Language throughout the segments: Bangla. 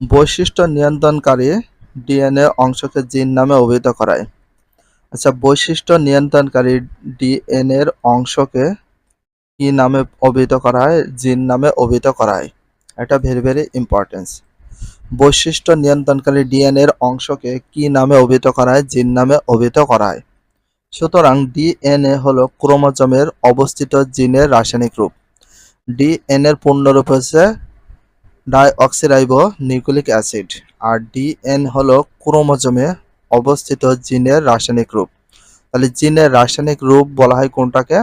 বৈশিষ্ট্য নিয়ন্ত্রণকারী ডিএনএ অংশকে জিন নামে অভিহিত করায়। আচ্ছা বৈশিষ্ট্য নিয়ন্ত্রণকারী ডিএনএর অংশকে কি নামে অভিহিত করা হয় জিন নামে অভিহিত করা হয় এটা ভেরি ভেরি ইম্পর্টেন্স বৈশিষ্ট্য নিয়ন্ত্রণকারী ডিএনএর অংশকে কি নামে অভিহিত করা হয় জিন নামে অভিহিত করা হয় সুতরাং ডিএনএ হলো ক্রোমোজোমের অবস্থিত জিনের রাসায়নিক রূপ। ডিএনএর পূর্ণরূপ হচ্ছে ডাইঅক্সিরাইবো নিউক্লিক অ্যাসিড, আর ডিএন হলো ক্রোমোজোমে অবস্থিত জিনের রাসায়নিক রূপ। তাহলে জিনের রাসায়নিক রূপ বলা হয় কোনটাকে?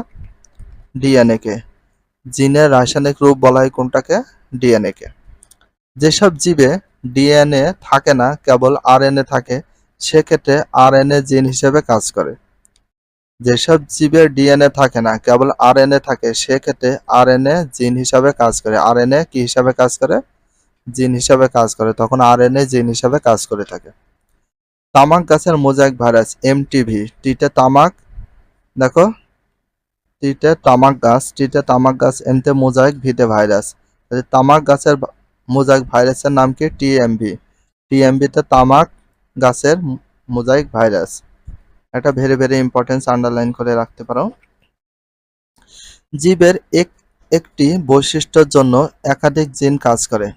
ডিএনএ কে জিনের রাসায়নিক রূপ বলা হয় কোনটাকে? ডিএনএ কে যেসব জীবে ডিএনএ থাকে না, কেবল আরএনএ থাকে, সেক্ষেত্রে আরএনএ জিন হিসেবে কাজ করে। যেসব জীবের ডিএনএ থাকে না, কেবল আরএনএ থাকে, সেক্ষেত্রে আরএনএ জিন হিসাবে কাজ করে। আরএনএ কি হিসাবে কাজ করে? জিন হিসাবে কাজ করে, তখন আরএনএ জিন হিসাবে কাজ করে থাকে। তামাক গাছের মোজাইক ভাইরাস এমটিভি টিতে তামাক, দেখো টিতে তামাক গাছ টিতে তামাক গাছ এমতে মোজাইক ভিতে ভাইরাস। তামাক গাছের মোজাইক ভাইরাসের নাম কি? টিএমভি টিএমভিতে তামাক গাছের মোজাইক ভাইরাস। এটা ভেরি ভেরি ইম্পর্টেন্স আন্ডারলাইন করে রাখতে পারো। জীবের এক, একটি বৈশিষ্ট্যের জন্য একাধিক জিন কাজ করে।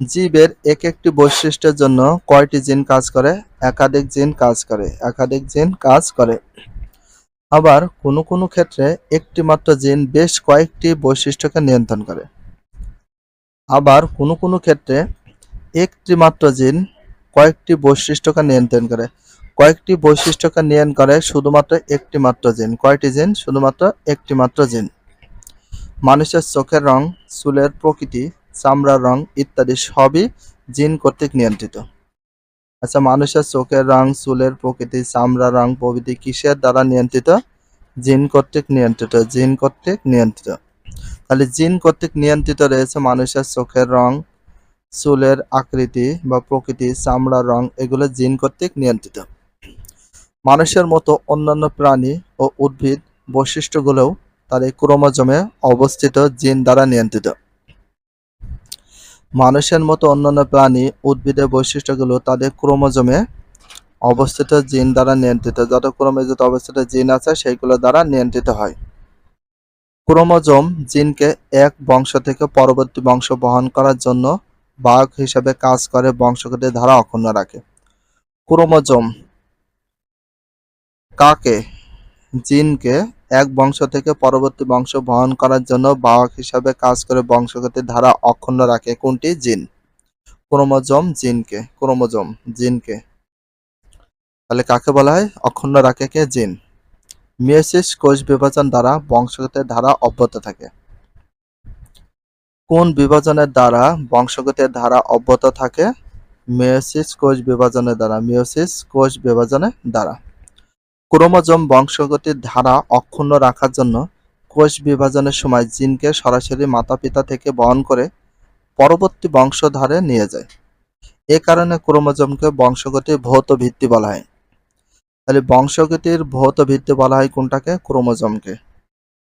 জীবের এক একটি বৈশিষ্ট্যের জন্য কয়টি জিন কাজ করে? একাধিক জিন কাজ করে, একাধিক জিন কাজ করে। আবার কোনো কোনো ক্ষেত্রে একটি মাত্র জিন বেশ কয়েকটি বৈশিষ্ট্যকে নিয়ন্ত্রণ করে। আবার কোনো কোনো ক্ষেত্রে একটি মাত্র জিন কয়েকটি বৈশিষ্ট্যকে নিয়ন্ত্রণ করে। কয়েকটি বৈশিষ্ট্যকে নিয়ন্ত্রণ করে শুধুমাত্র একটি মাত্র জিন। কয়টি জিন? শুধুমাত্র একটি মাত্র জিন। মানুষের চোখের রং, চুলের প্রকৃতি চামড়ার রং ইত্যাদি সবই জিন কর্তৃক নিয়ন্ত্রিত। আচ্ছা মানুষের চোখের রং, চুলের প্রকৃতি চামড়ার রং প্রভৃতি কিসের দ্বারা নিয়ন্ত্রিত? জিন কর্তৃক নিয়ন্ত্রিত, জিন কর্তৃক নিয়ন্ত্রিত। তাহলে জিন কর্তৃক নিয়ন্ত্রিত রয়েছে মানুষের চোখের রং, চুলের আকৃতি বা প্রকৃতি চামড়ার রং, এগুলো জিন কর্তৃক নিয়ন্ত্রিত। মানুষের মতো অন্যান্য প্রাণী ও উদ্ভিদ বৈশিষ্ট্যগুলোও তার এই ক্রোমোজোমে অবস্থিত জিন দ্বারা নিয়ন্ত্রিত। মানুষের মতো অন্যান্য প্রাণী, উদ্ভিদের বৈশিষ্ট্যগুলো তাদের ক্রোমোজোমে অবস্থিত জিন দ্বারা নিয়ন্ত্রিত। যত ক্রোমোজোমে অবস্থিত জিন আছে, সেইগুলো দ্বারা নিয়ন্ত্রিত হয়। ক্রোমোজোম জিনকে এক বংশ থেকে পরবর্তী বংশ বহন করার জন্য বাহক হিসাবে কাজ করে বংশগতির ধারা অক্ষুণ্ণ রাখে। ক্রোমোজোম কাকে? জিনকে এক বংশ থেকে পরবর্তী বংশ বহন করার জন্য বাহক হিসাবে কাজ করে বংশগতির ধারা অক্ষুণ্ণ রাখে। কোনটি? জিন। ক্রোমোজোম জিনকে। ক্রোমোজোম জিনকে। তাহলে কাকে বলা হয়? অক্ষুণ্ণ রাখে কে? জিন। মিয়োসিস কোষ বিভাজন দ্বারা বংশগতির ধারা অব্যাহত থাকে। কোন বিভাজনের দ্বারা বংশগতির ধারা অব্যাহত থাকে? মিয়োসিস কোষ বিভাজনের দ্বারা। মিয়োসিস কোষ বিভাজনের দ্বারা। ক্রোমোজোম বংশগতির ধারা অক্ষুণ্ণ রাখার জন্য কোষ বিভাজনের সময় জিনকে সরাসরি মাতাপিতা থেকে বহন করে পরবর্তী বংশধারে নিয়ে যায়। এ কারণে ক্রোমোজোমকে বংশগতির ভৌত ভিত্তি বলা হয়। তাহলে বংশগতির ভৌত ভিত্তি বলা হয় কোনটাকে? ক্রোমোজোমকে।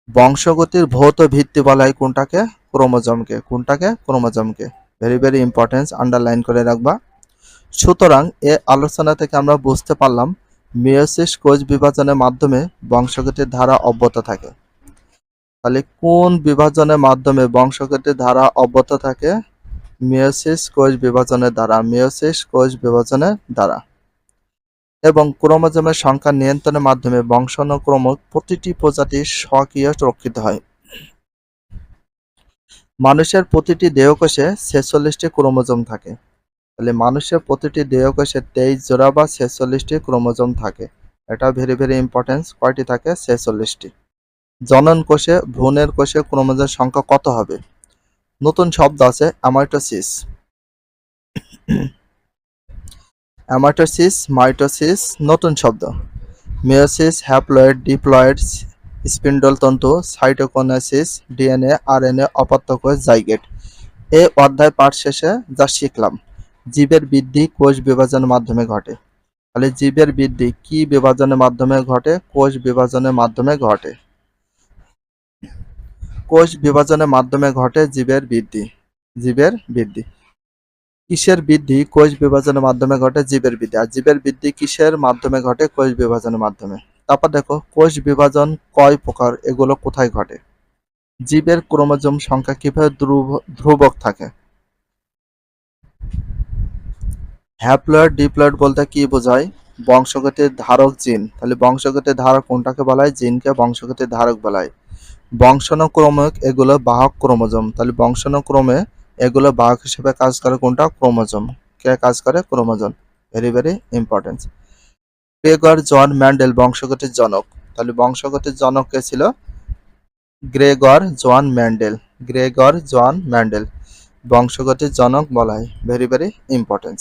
বংশগতির ভৌত ভিত্তি বলা হয় কোনটাকে? ক্রোমোজোমকে। কোনটাকে? ক্রোমোজোমকে। ভেরি ভেরি ইম্পর্টেন্স আন্ডারলাইন করে রাখবা। সুতরাং এ আলোচনা থেকে আমরা বুঝতে পারলাম মিয়োসিস কোষ বিভাজনের মাধ্যমে বংশগতির ধারা অব্যাহত থাকে। তাহলে কোন বিভাজনের মাধ্যমে বংশগতির ধারা অব্যাহত থাকে? মিয়োসিস কোষ বিভাজনের দ্বারা, মিয়োসিস কোষ বিভাজনের দ্বারা। এবং ক্রোমোজোমের সংখ্যা নিয়ন্ত্রণের মাধ্যমে বংশানুক্রম প্রতিটি প্রজাতি স্বকীয় রক্ষিত হয়। মানুষের প্রতিটি দেহকোষে ছেচল্লিশটি ক্রোমোজোম থাকে। তাহলে মানুষের প্রতিটি দেহকোষে তেইশ জোড়া বা ছেচল্লিশটি ক্রোমোজোম থাকে। এটা ভেরি ভেরি ইম্পর্টেন্স। কয়টি থাকে? ছেচল্লিশটি। জনন কোষে, ভ্রূণের কোষে ক্রোমোজোমের সংখ্যা কত হবে? নতুন শব্দ আছে অ্যামাইটোসিস অ্যামাইটোসিস মাইটোসিস, নতুন শব্দ। মিওসিস হ্যাপ্লয়েড, ডিপ্লয়েড, স্পিন্ডল তন্তু সাইটোকোনাসিস ডিএনএ, আরএনএ অপত্য কোষ জাইগেট। এই অধ্যায় পাঠ শেষে যা শিখলাম জীবের বৃদ্ধি কোষ বিভাজনের মাধ্যমে ঘটে। তাহলে জীবের বৃদ্ধি কি বিভাজনের মাধ্যমে ঘটে? কোষ বিভাজনের মাধ্যমে ঘটে। কোষ বিভাজনের মাধ্যমে ঘটে জীবের বৃদ্ধি। জীবের বৃদ্ধি। কিসের বৃদ্ধি? কোষ বিভাজনের মাধ্যমে ঘটে জীবের বৃদ্ধি। আর জীবের বৃদ্ধি কিসের মাধ্যমে ঘটে? কোষ বিভাজনের মাধ্যমে। তারপর দেখো, কোষ বিভাজন কয় প্রকার? এগুলো কোথায় ঘটে? জীবের ক্রোমোজোম সংখ্যা কীভাবে ধ্রুব- ধ্রুবক থাকে? হ্যাপ্লয়েড, ডিপ্লয়েড বলতে কি বোঝায়? বংশগতির ধারক জিন। তাহলে বংশগতির ধারক কোনটাকে বলা হয় জিনকে বংশগতির ধারক বলা হয় এগুলো বাহক ক্রোমোজোম। তাহলে বংশানুক্রমে এগুলো বাহক হিসেবে কাজ করে কোনটা? ক্রোমোজোম। কে কাজ করে? Chromosome. Very very important Gregor John Mendel বংশগতির জনক। তাহলে বংশগতির জনক কে ছিল? Gregor John Mendel. Gregor John Mendel. বংশগতির জনক বলা হয় ভেরি ভেরি ইম্পর্টেন্স